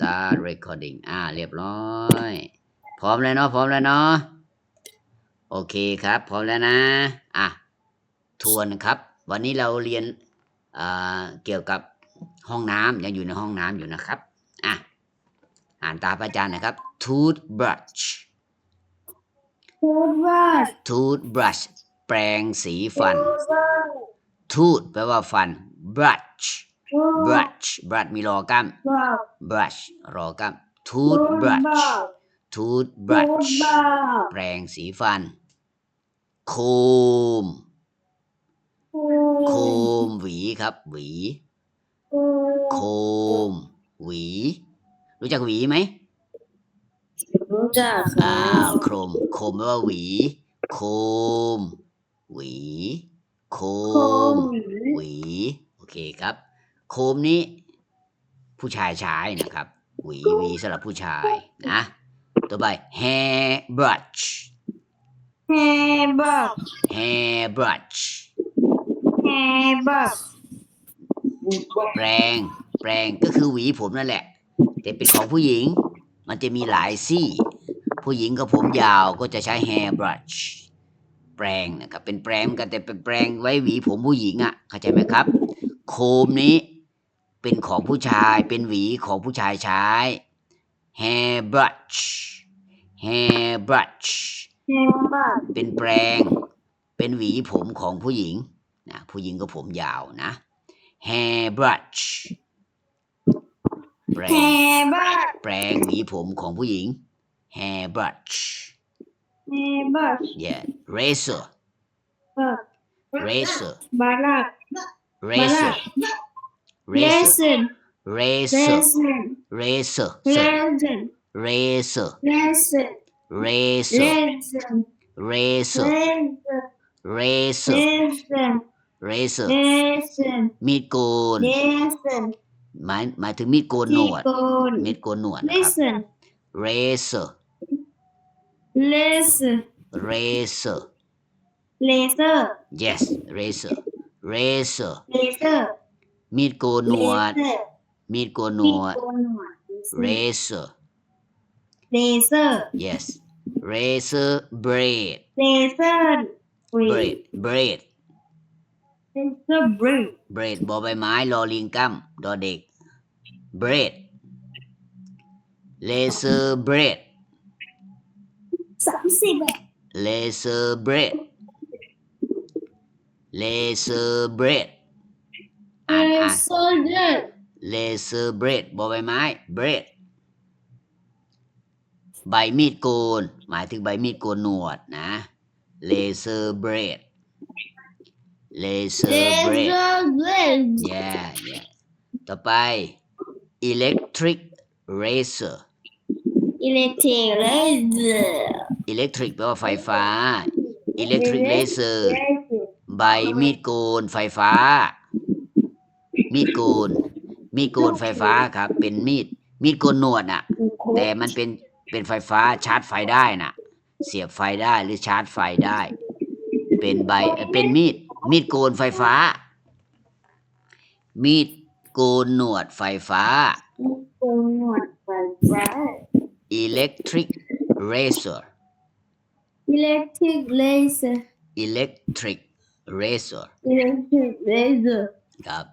start recording อ่า เรียบร้อย พร้อมแล้วเนาะ พร้อมแล้วเนาะ โอเคครับ พร้อมแล้วนะ อะ ทวนครับ วันนี้เราเรียนอ่าเกี่ยวกับห้องน้ำยังอยู่ในห้องน้ำอยู่นะครับ อะ อ่านตามพระอาจารย์นะครับ toothbrush Toothbrush toothbrush แปรงสีฟัน tooth แปลว่าฟัน brush brush brush มีรอกล้ำ brush รอกล้ำ toothbrush toothbrush แปรงสีฟัน comb comb หวีครับ หวี comb หวี รู้จักหวีไหมรู้จักอ้าวโครมโคมแปลว่าหวี โคม หวี โคม หวี โอเคครับ โคมนี้ ผู้ชายใช้นะครับหวีหวีสำหรับผู้ชายนะ ต่อไป hair brush แฮร์บัก hair brush แฮร์บักแปรงแปรงก็คือหวีผมนั่นแหละ แต่เป็นของผู้หญิง มันจะมีหลายซี่ ผู้หญิงกับผมยาวก็จะใช้ hair brush แปรงนะครับเป็นแปรงเหมือนกันแต่เป็นแปรงไว้หวีผมผู้หญิงอะ่ะเข้าใจไหมครับ โคมนี้ เป็นของผู้ชายเป็นหวีของผู้ชายใช้ hair brush hair brush แฮร์บักเป็นแปรงเป็นหวีผมของผู้หญิงนะผู้หญิงก็ผมยาวนะ hair brush แปรแฮงร์บักแปรงหวีผมของผู้หญิง hair brush แฮร์บัก yeah razor บัก razor บารัก razor เล razor สนเล razor สน razor เล razor สน razor เลสนเล razor สน razor เล razor สน razor เลสนมีดโกนเลสนหมายหมายถึงมีดโกนหนที่วดโกนมีดโกนหนวดเลนะครับสน razor เลสน razor เลเซอร์ yes razor razor เลเซอร์ มีดโกนหนวดเลเซอร์มีดโกนหนมีวดโกนหนวด razor เลเซอร์ yes razor blade เลเซอร์บรี blade blade เลเซอร์บรี blade บอใบไม้ลอลิงกัมดอเด็ก blade laser blade สามสิบ laser blade laser blade เลอ่านอ่านเซอร์เดอร์ laser blade บอใบไม้ blade ใบมีดโกน หมายถึงใบมีดโกนหนวดนะ laser blade เล laser เซอ blade ร์เบรด yeah yeah ต่อไป electric razor อิเล็กทริกเลเซอร์ electric แปลว่าไฟฟ้า electric laser ใบมีดโกนไฟฟ้า มีดโกน มีดโกนไฟฟ้าครับ เป็นมีด มีดโกนหนวดน่ะ แต่มันเป็นเป็นไฟฟ้าชาร์จไฟได้น่ะ เสียบไฟได้หรือชาร์จไฟได้ เป็นใบเอ่อเป็นมีด มีดโกนไฟฟ้า มีดโกนหนวดไฟฟ้า โกนหนวดไฟฟ้า electric razor อิเล็กทริกเลเซอร์ electric razor อิเล็กทริกเลเซอร์ครับ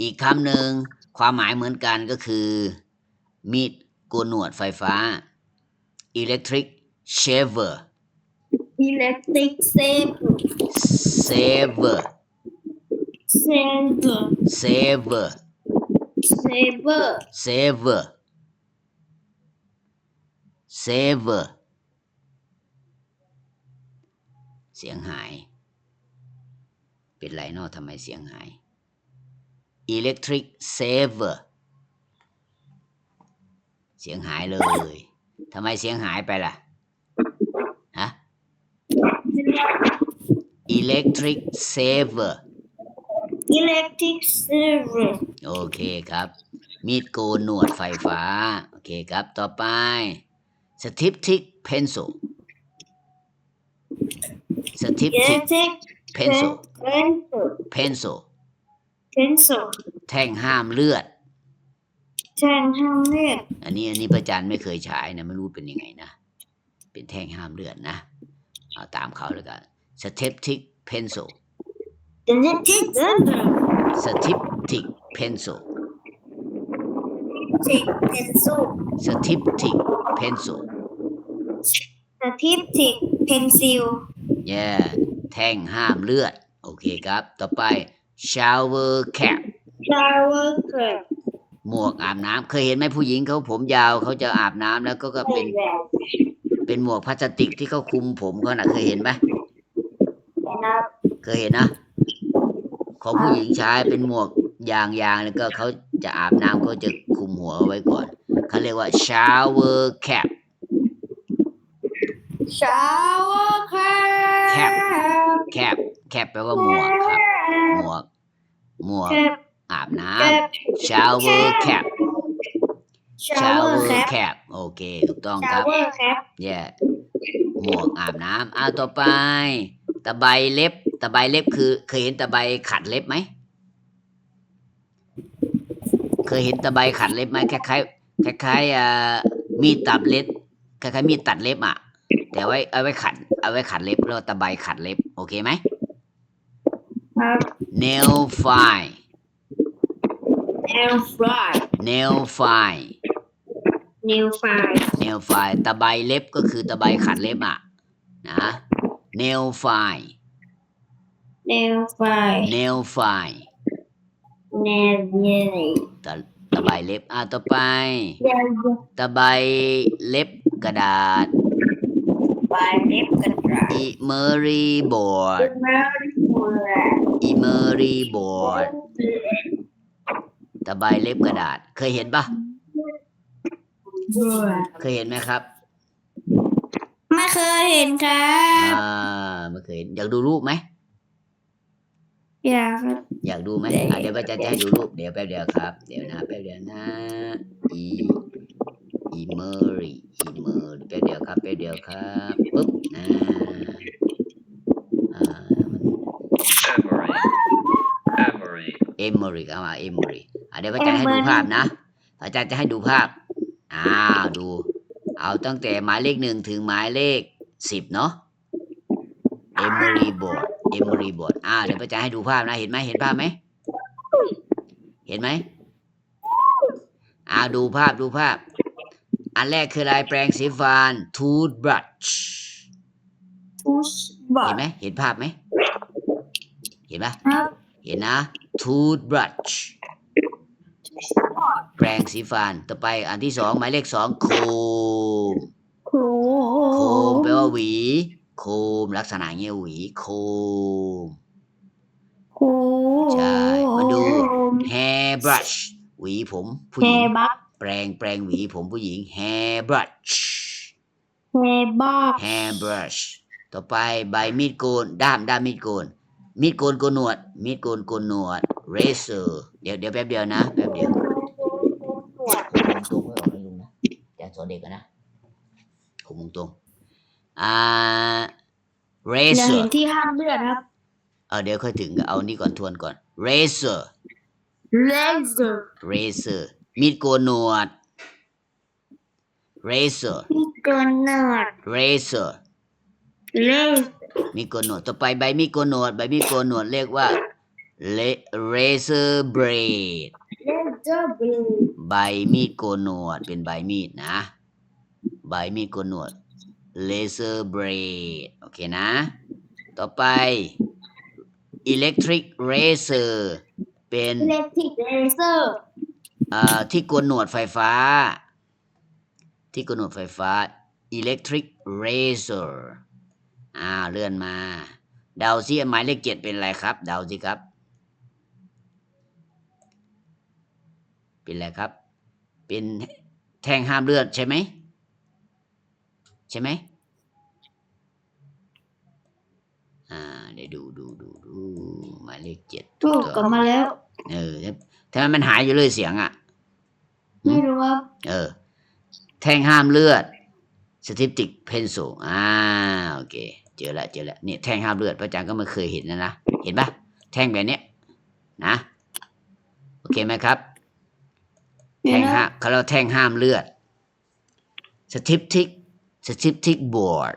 อีกคำหนึ่งความหมายเหมือนกันก็คือ มีดโกนหนวดไฟฟ้า electric shaver อิเล็กทริกเซฟ saver เซเวอร์ saver เซเวอร์ saver saver เสียงหาย เป็นไรเนอะทำไมเสียงหาย electric saver เสียงหายเลยทำไมเสียงหายไปล่ะ ฮะ electric saver อิเล็กทริกเซเวอร์โอเคครับ มีดโกนหนวดไฟฟ้า โอเคครับ ต่อไป static pencil อิเล็ static กทริก pencil เพนซิล pencil เพนซิลแท่งห้ามเลือด แท่งห้ามเลือดอันนี้อันนี้พระอาจารย์ไม่เคยใช้นะไม่รู้เป็นยังไงนะ เป็นแท่งห้ามเลือดนะ เอาตามเขาแล้วกัน Styptic pencil เดี๋ยวจะทิ้งเดิน Styptic pencil ติกเพนซิล Styptic pencil สทิปติกเพนซิล yeah แท่งห้ามเลือด โอเคครับ ต่อไป shower cap ฟลาวเวอร์เกิดหมวกอาบน้ำเคยเห็นไหมผู้หญิงเขาผมยาวเขาจะอาบน้ำแล้วก็ก็เป็น เป็นหมวกพลาสติกที่เขาคลุมผมเขาน่ะเคยเห็นไหมนะครับเคยเห็นนะของผู้หญิงใช้เป็นหมวกยางยางๆแล้วก็เขาจะอาบน้ำเขาจะคลุมหัวเอาไว้ก่อนเขาเรียกว่า shower cap ชาวเวอร์ แค Cap cap cap แปลว่าหมวกครับ หมวก หมวกแคปอาบน้แคปำ shower cap ชาวเวอ shower ร์แคป cap โอเค ถูกต้องคชารัวบเวอร์แคปแย่หมวกอาบน้ำอ่าต่อไป ตะไบเล็บ ตะไบเล็บคือ เคยเห็นตะไบขัดเล็บไหม เคยเห็นตะไบขัดเล็บไหมคล้ายๆคล้ายๆอ่ามีดตัดเล็บ คล้ายๆมีดตัดเล็บอะ แต่ไว้เอาไว้ขัด เอาไว้ขัดเล็บเรียกว่าตะไบขัดเล็บ โอเคไหม ครับ nail file แอลฟลาย nail file นิวไฟ nail file ตะไบเล็บก็คือตะไบขัดเล็บอะนะ nail file เนลไฟ nail file เนลเยลตะตะไบเล็บอะต่อไปเยลตะไบเล็บกระดาษ ไฟเล็บกระดาษ emery board เมอร์มูล emery board ตะไบเล็บกระดาษ เคยเห็นปะเคยเห็นไหมครับ ไม่เคยเห็นครับอ่าไม่เคยเห็นอยากดูรูปไหมอยากครับอยากดูไหมอะเดี๋ยวป้าจะจะให้ดูรูปเดี๋ยวแป๊บเดียวครับ เดี๋ยวนะแป๊บเดียวนะ e emery emery แป๊บเดียวครับแป๊บเดียวครับปุ๊บอ่าอ่า Emery. Emery. เอมเมอริกเอามาเอมเมอริอะเดี๋ยวอาจารย์ให้ดูภาพนะอาจารย์จะให้ดูภาพอ้าวดู เอาตั้งแต่หมายเลขหนึ่งถึงหมายเลขสิบเนาะเอมเมอรีบอร์ดเอมเมอรีบอร์ดอ่าเดี๋ยวอาจารย์ให้ดูภาพนะเห็นไหมเห็นภาพไหมเห็นไหมอ่าดูภาพดูภาพ อันแรกคืออะไรแปรงสีฟัน toothbrush ทูชบอเห็ดนไหมเห็นภาพไหมเห็นปะครับเห็นนะ toothbrush แปรงสีฟัน ต่อไปอันที่สองหมายเลขสองโคมครูโคมแปลว่าหวี โคมลักษณะเงี้ยหวีโคมครูใช่ มาดู hair brush หวีผมผู้แฮหญิง บักแปรงแปรงหวีผมผู้หญิง hair brush แฮบัก hair brush ต่อไปใบมีดโกน ด้ามด้ามมีดโกน มีดโกนโกนหนวด มีดโกนโกนหนวด razor เดี๋ยวเดี๋ยวแป๊บเดียวนะแป๊บเดียวคุมตรงไม่ออกนะลุงนะอาจารย์สอนเด็กนะคุมตรงอ่าเดี๋ยว razor เห็นที่ห้ามเลือดครับ เออเดี๋ยวค่อยถึงเอานี่ก่อนทวนก่อน razor เลเซอร์ razor มีดโกนหนวด razor มีเกินเนิร์ด razor เลสมีดโกนหนวดต่อไปใบมีดโกนหนวดใบมีดโกนหนวดเรียกว่า le- razor blade เลเซอร์บลูใบมีดโกนหนวดเป็นใบมีดนะ ใบมีดโกนหนวด laser blade โอเคนะ ต่อไป electric razor เป็นเลติกเลเซอร์เอ่อที่โกนหนวดไฟฟ้า ที่โกนหนวดไฟฟ้า electric razor อ่าเลื่อนมา เดาซิหมายเลขเจ็ดเป็นอะไรครับ เดาสิครับ เป็นอะไรครับ เป็นแท่งห้ามเลือดใช่ไหมใช่ไหมอ่าเดี๋ยวดูดูดูดูหมายเลขเจ็ดถูกกลับมาแล้ว เออทำไมมันหายอยู่เลยเสียงอะ ไม่รู้ว่าเออ แท่งห้ามเลือด สถิติกเพนซิลอ่าโอเค เจอละเจอละเนี่ยแท่งห้ามเลือดพระอาจารย์ก็ไม่เคยเห็นนะนะ เห็นปะแท่งแบบเนี้ยนะ โอเคไหมครับ แท่งห้ามเขาเรียกว่าแท่งห้ามเลือด statistic statistic board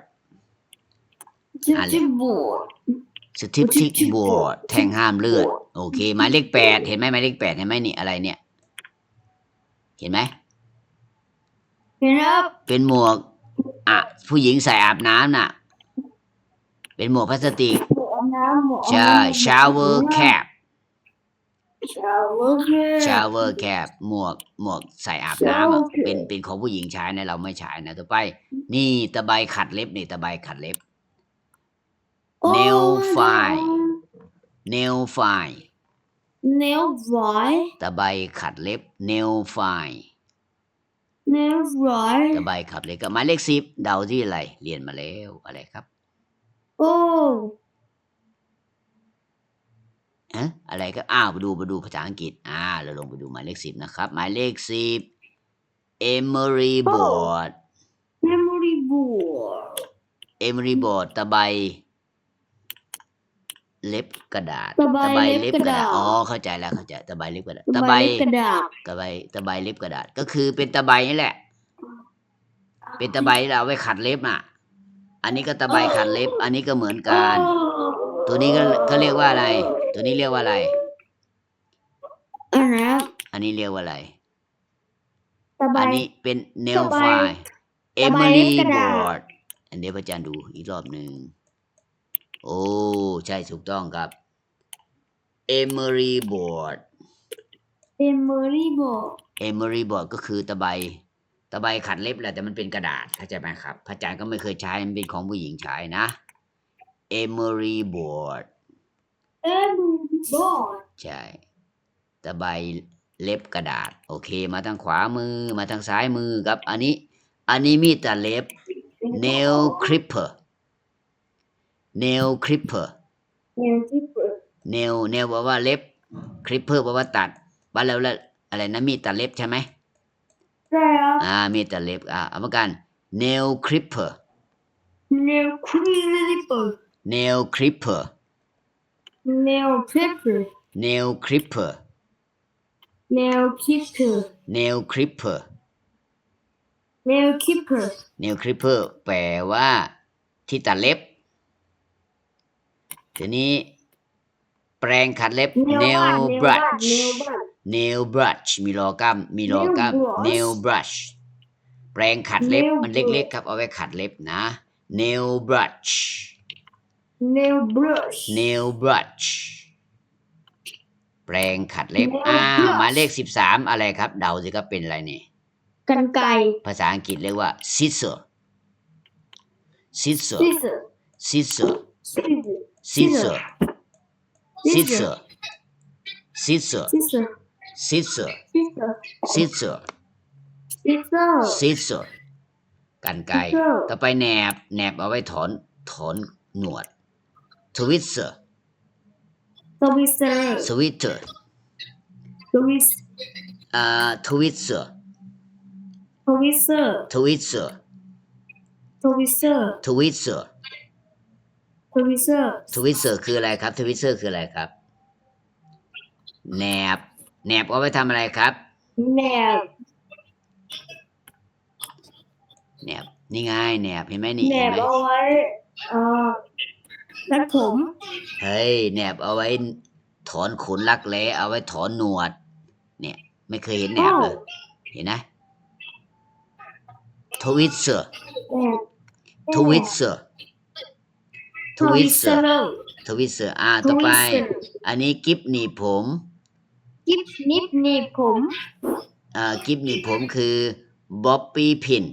จะจะบวก statistic board แท่งห้ามเลือด โอเคหมายเลขแปดเห็นไหมหมายเลขแปดเห็นไหมนี่อะไรเนี่ย เห็นไหมเห็นครับเป็นหมวก อะผู้หญิงใส่อาบน้ำน่ะ เป็นหมวกพลาสติกหมวกน้ำหมวกใช่ shower cap ชาวเวอร์แค shower cap หมวกหมวกใส่อาบน้ำอะ Shower cap เป็นเป็นของผู้หญิงใช้นะเราไม่ใช้นะต่อไป นี่ตะไบขัดเล็บนี่ตะไบขัดเล็บ nail file nail file เนลไวตะไบขัดเล็บ nail file เนลไวตะไบขัดเล็บก็หมายเลขสิบเดาที่อะไร เรียนมาแล้วอะไรครับ โอ้ฮะอะไรก็อ้าวไปดูไปดูภาษาอังกฤษ อ่า เราลงไปดูหมายเลขสิบนะครับ หมายเลขสิบ emery board เมมโมรี่บวก emery board ตะไบ เล็บกระดาษตะไบเล็บกระดาษอ๋อเข้าใจแล้วเข้าใจตะไบเล็บกระดาษตะตะไบไบกระดาษตะไบตะไบเล็บกระดาษ ก็คือเป็นตะไบนี่แหละ เป็นตะไบที่เราเอาไว้ขัดเล็บอะ อันนี้ก็ตะไบขัดเล็บ อันนี้ก็เหมือนกัน ตัวนี้ก็ก็เรียกว่าอะไร ตัวนี้เรียกว่าอะไรอันนั้นอันนี้เรียกว่าอะไรตะไบอันนี้เป็น nail ตะไบ file ตะไบเล็ emery บกระดาษ board อันเดี๋ยวพระอาจารย์ดูอีกรอบหนึ่ง โอ้ใช่ถูกต้องครับ emery board เมมโมรี่บวก emery board ก็คือตะไบตะไบขัดเล็บแหละแต่มันเป็นกระดาษเข้าใจไหมครับพระอาจารย์ก็ไม่เคยใช้มันเป็นของผู้หญิงใช้นะ emery board เอ็มบอร์ดใช่ตะไบเล็บกระดาษ โอเค มาทางขวามือมาทางซ้ายมือครับ อันนี้ อันนี้มีดตัดเล็บ nail clipper nail clipper เนลที่เปิด nail nail แปลว่าเล็บ clipper แปลว่าตัดบ้านเราแล้วอะไรนะมีดตัดเล็บใช่ไหมใช่ครับอ่ามีดตัดเล็บอ่าเอามากัน nail clipper เนลครีปเปอร์ nail clipper เนลเพปเปอร์ nail clipper เนลคิปเปอร์ nail clipper เนลคิปเปอร์ nail clipper แปลว่าที่ตัดเล็บ ทีนี้ แปรงขัดเล็บ nail brush เนลบัต nail brush nail brush มีรอกล้ามมีรอกล้าม Nail nail brush brush แปรงขัดเล็บ Nail มันเล็กๆครับ เอาไว้ขัดเล็บนะ nail brush เนลบรัช nail brush แปรงขัดเล็บ Nail อ้าว brush หมายเลขสิบสามอะไรครับ เดาสิครับเป็นอะไรนี่ กันไกร ภาษาอังกฤษเรียกว่า scissor scissor ซิสเซอร์ scissor ซิสเซอร์ scissor scissor ซิสเซอร์ scissor ซิสเซอร์ scissor ซิสเซอร์ scissor กันไกร Scissor ต่อไปแหนบแหนบเอาไว้ถอนถอนหนวด twister สวิสเซอร์ twister สวิสอ่า twister สวิสเซอร์ twister สวิสเซอร์ twister สวิสเซอร์ twister คืออะไรครับ twister คืออะไรครับแหนบแหนบเอาไว้ทำอะไรครับแนบแหนบนี่ไงแหนบเห็นไหมนี่แนเห็นบไหมเอาไว้เอ่อรัดผมเฮ้ยแหนบเอาไว้ถอนขนรักแร้เอาไว้ถอนหนวด เนี่ย ไม่เคยเห็นแหนบเลยเห็นไหมทวิตเซอร์แนบทวิตเซอร์ ททวิวิตสเซเซออร์ร์ทวิตเซอร์อ่าต่อไป อันนี้กิฟหนีบผมกิฟนิบหนีบผมอ่ากิฟหนีบผมคือบ๊อบปี้พิน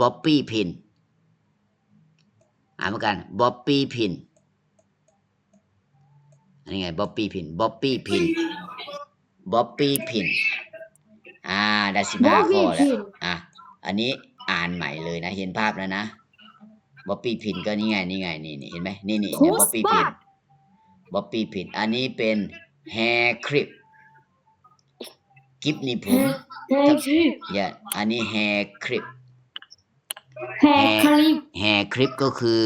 บ๊อบปี้พินอ่านเหมือนกันบ๊อบปี้พินอันนี้ไงบ๊อบปี้พินบ๊อบปี้พินบ๊อบปี้พินอ่าได้สิบห้าข้อแล้วอะอันนี้อ่านใหม่เลยนะ เห็นภาพแล้วนะ บ๊อบปี้พินก็นี่ไงนี่ไงนี่นี่เห็นไหมนี่นี่เนี่ยบ๊อบปี้พินบ๊อบปี้พินอันนี้เป็นแฮร์คลิปกิฟนี่ผมแฮร์คลิปอย่าอันนี้แฮร์คลิปแฮร์คลิปแฮร์คลิปก็คือ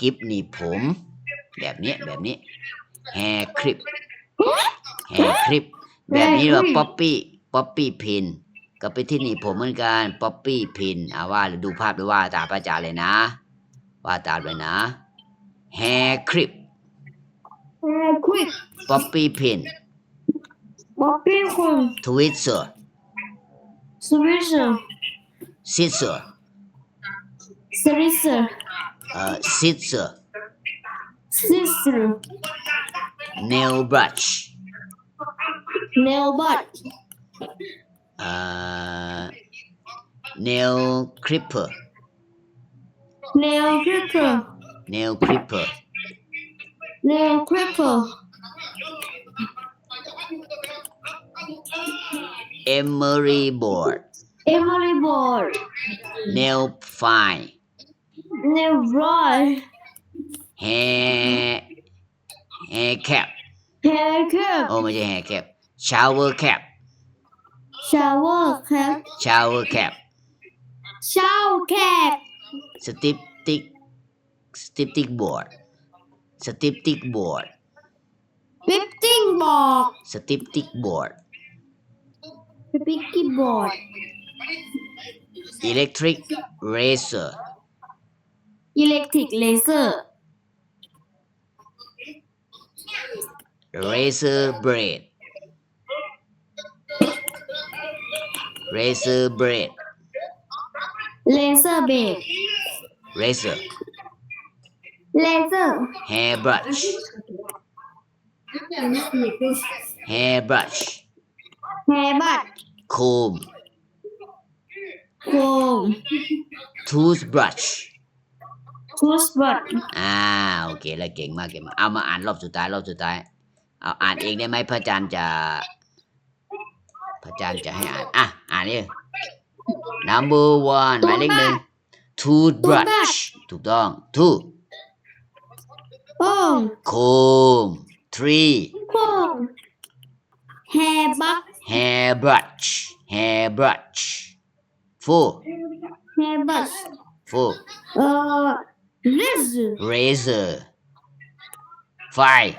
กิฟนี่ผม แบบเนี้ยแบบนี้แฮร์คลิปแฮร์คลิปแบบนี้ว่า Very ป๊อปปี้ป๊อปปี้พินก็เป็นที่หนีบผมเหมือนกันป๊อปปี้พินอ่าว่าหรือดูภาพด้วยว่าตามพระอาจารย์เลยนะ ว่าตามเลยนะ hair clip Hair quick ป๊อปปี้พิน Bobby Home twister Swisher scissor Swisher เอ่อ scissor Sister nail brush Nail Butt เอ่อ nail clipper Nail Clipper nail clipper Nail Clipper emery board Emily Board nail file Nail Rod hair hair cap Hair Cap โอ้ไม่ใช่ hair cap shower cap Shower Cap shower cap Shower Cap styptic styptic board styptic board Whipping Board styptic board Picky Board electric razor. Electric Laser razor blade. Razor blade. Laser Bed razor Laser hairbrush hairbrush Hair Butt comb Comb toothbrush Toothbrush อ่าโอเคแล้วเก่งมากเก่งมากเอามาอ่านรอบสุดท้ายรอบสุดท้ายเอาอ่านเองได้ไหมพระอาจารย์จะ พระอาจารย์จะให้อ่านอะอ่านเลย number one หมายเลขหนึ่ง toothbrush ถูกต้อง two Comb comb three Comb Hair Butt hairbrush hairbrush four Hair Butt four Uh Laser razor five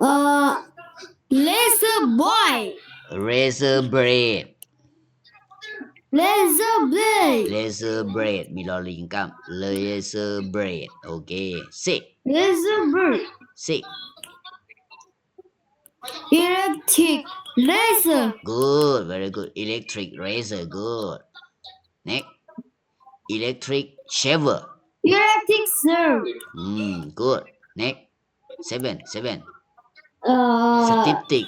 Uh Laser Boy razor blade Laser Blade laser blade มีลอลิงกัม laser blade โอเค six Laser Bird six Electric Laser good very good electric razor good next electric shaver Electric Serve mm good next seven seven Uh styptic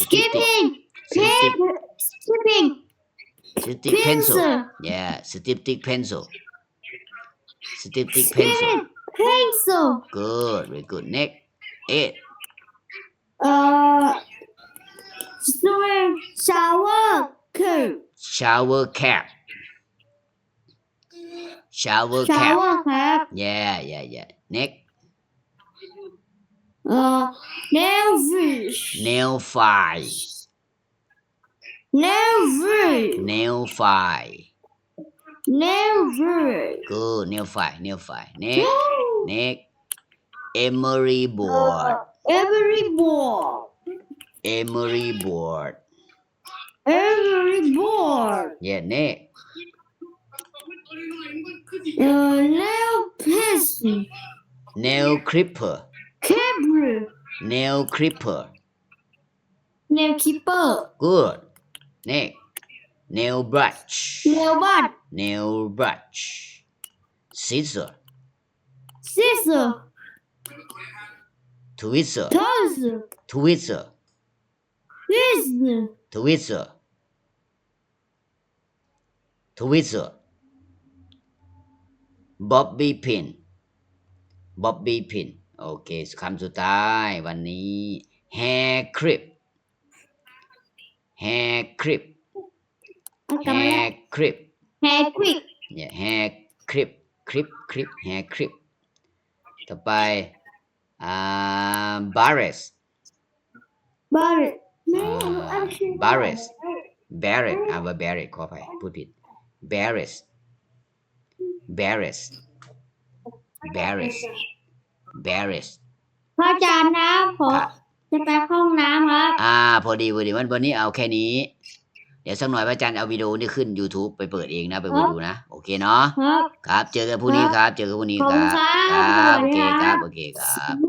Skipping styptic Skipping styptic pencil. Pencil. Yeah styptic pencil. Styptic pencil. Pencil. Good very good. Next eight Uh Shower Curve shower cap. Shower cap. Shower Cap. Yeah yeah yeah. Next Uh Nail Fish nail file Nail Fish nail file Nail Fish good nail file nail file next next emery board. Every board. Emery board. Every board. Yeah next Uh Nail Piston nail clipper. Cable nail clipper. Nail Keeper good next nail brush Nail Butt nail brush scissor Scissor twister Toaster twister Scissor twister twister bobby pin bobby pin โอเคคำสุดท้ายวันนี้ hair clip hair clip hair clip Hair Quick เนี่ย hair clip clip clip hair clip ต่อไปอ่า barrett Barrett อ่า barrett barrett อ่าว่า barrett ขออภัยพูดผิด barrett barrett barrett barrett พระอาจารย์นะผมพระ จะไปเข้าห้องน้ำครับ อ่า พอดีพอดีวันวันนี้เอาแค่นี้ เดี๋ยวสักหน่อยพระอาจารย์เอาวิดีโอนี่ขึ้น YouTube ไปเปิดเองนะไปครับดูนะ โอเคเนาะครับ ครับ เจอกันพรุ่งนี้ครับ เจอกันพรุ่งนี้ขอบคคุรัณบครับ ครับ โอเคสวัสดีคครัรับบโอเคครับ